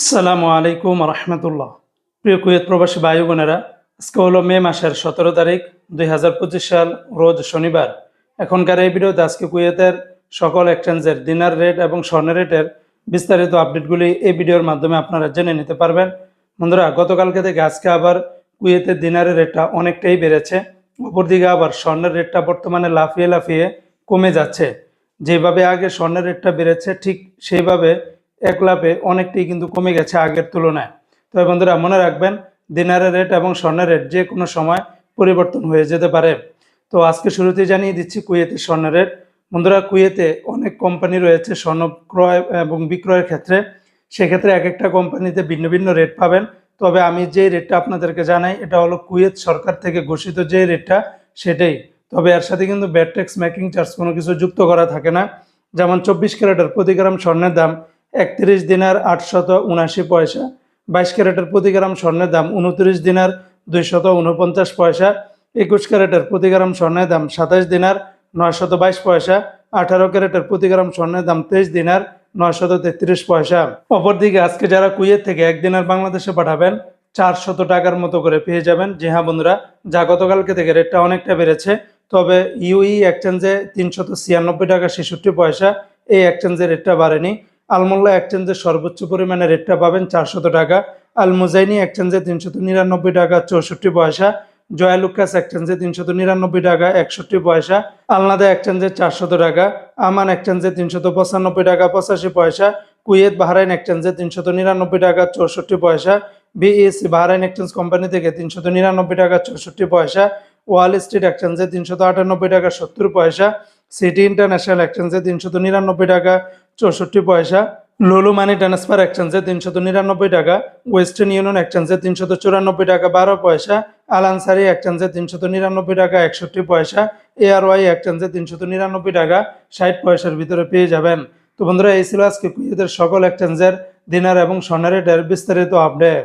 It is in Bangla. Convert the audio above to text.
আসসালামু আলাইকুম রহমতুল্লাহ। প্রিয় কুয়েত প্রবাসী ভাই বোনেরা আজকে হলো মে মাসের সতেরো তারিখ, দুই হাজার পঁচিশ সাল, রোজ শনিবার। এখনকার এই ভিডিওতে আজকে কুয়েতের সকল এক্সচেঞ্জের দিনার রেট এবং স্বর্ণের রেটের বিস্তারিত আপডেটগুলি এই ভিডিওর মাধ্যমে আপনারা জেনে নিতে পারবেন। বন্ধুরা, গতকালকে থেকে আজকে আবার কুয়েতের দিনারের রেটটা অনেকটাই বেড়েছে। অপরদিকে আবার স্বর্ণের রেটটা বর্তমানে লাফিয়ে লাফিয়ে কমে যাচ্ছে। যেভাবে আগে স্বর্ণের রেটটা বেড়েছে, ঠিক সেইভাবে এক লাভে অনেকটাই কিন্তু কমে গেছে আগের তুলনায়। তবে বন্ধুরা, মনে রাখবেন, দিনারের রেট এবং স্বর্ণের রেট যে কোনো সময় পরিবর্তন হয়ে যেতে পারে। তো আজকে শুরুতেই জানিয়ে দিচ্ছি কুয়েতের স্বর্ণের রেট। বন্ধুরা, কুয়েতে অনেক কোম্পানি রয়েছে স্বর্ণ ক্রয় এবং বিক্রয়ের ক্ষেত্রে। সেক্ষেত্রে এক একটা কোম্পানিতে ভিন্ন ভিন্ন রেট পাবেন। তবে আমি যে রেটটা আপনাদেরকে জানাই, এটা হলো কুয়েত সরকার থেকে ঘোষিত যে রেটটা, সেটাই। তবে এর সাথে কিন্তু ব্যাট ট্যাক্স, মেকিং চার্জ কোনো কিছু যুক্ত করা থাকে না। যেমন চব্বিশ ক্যারেটের প্রতি গ্রাম স্বর্ণের দাম একত্রিশ দিনার আটশত উনাশি পয়সা। বাইশ ক্যারেটের প্রতি গ্রাম স্বর্ণের দাম উনত্রিশ দিনার দুইশত উনপঞ্চাশ পয়সা। একুশ ক্যারেটের প্রতি গ্রাম স্বর্ণের দাম সাতাশ দিনার নয়শত বাইশ পয়সা। আঠারো ক্যারেটের প্রতি গ্রাম স্বর্ণের দাম তেইশ দিনার নয়শত তেত্রিশ পয়সা। অপরদিকে আজকে যারা কুয়েত থেকে একদিনের বাংলাদেশে পাঠাবেন, চারশত টাকার মতো করে পেয়ে যাবেন। যে হ্যাঁ বন্ধুরা, যা গতকালকে থেকে রেটটা অনেকটা বেড়েছে। তবে ইউই এক্সচেঞ্জে তিনশত ছিয়ানব্বই টাকা ছেষট্টি পয়সা। এই এক্সচেঞ্জের রেটটা বাড়েনি। আলমোল্লা এক্সচেঞ্জের সর্বোচ্চ পরিমাণে রেটটা পাবেন চারশত টাকা। আল মুজাইনি এক্সচেঞ্জে তিনশত নিরানব্বই টাকা, চৌষট্টি পয়সা। জয়ালুকাস এক্সচেঞ্জে তিনশত নিরানব্বই টাকা, একষট্টি পয়সা। আলনাদা এক্সচেঞ্জে চারশত টাকা, আমান এক্সচেঞ্জে তিনশত পঁচানব্বই টাকা, পঁচাশি পয়সা। কুয়েত বাহরাইন এক্সচেঞ্জে তিনশত নিরানব্বই টাকা, চৌষট্টি পয়সা। বিএসসি বাহরাইন এক্সচেঞ্জ কোম্পানি থেকে তিনশত নিরানব্বই টাকা, চৌষট্টি পয়সা। ওয়াল স্ট্রিট এক্সচেঞ্জে তিনশত আটানব্বই টাকা, সত্তর পয়সা। সিটি ইন্টারন্যাশনাল এক্সচেঞ্জে তিনশত নিরানব্বই টাকা চৌষট্টি পয়সা। লুলু মানি ট্রান্সফার এক্সচেঞ্জে তিনশত নিরানব্বই টাকা ওয়েস্টার্ন ইউনিয়ন এক্সচেঞ্জে তিনশত চুরানব্বই টাকা, বারো পয়সা আলানসারি এক্সচেঞ্জে তিনশত নিরানব্বই টাকা, একষট্টি পয়সা এআরওয়াই এক্সচেঞ্জে তিনশত নিরানব্বই টাকা, ষাট পয়সার ভিতরে পেয়ে যাবেন। তো বন্ধুরা, এই ছিল আজকে কুয়েতের সকল এক্সচেঞ্জের দিনার এবং সোনারেটের বিস্তারিত আপডেট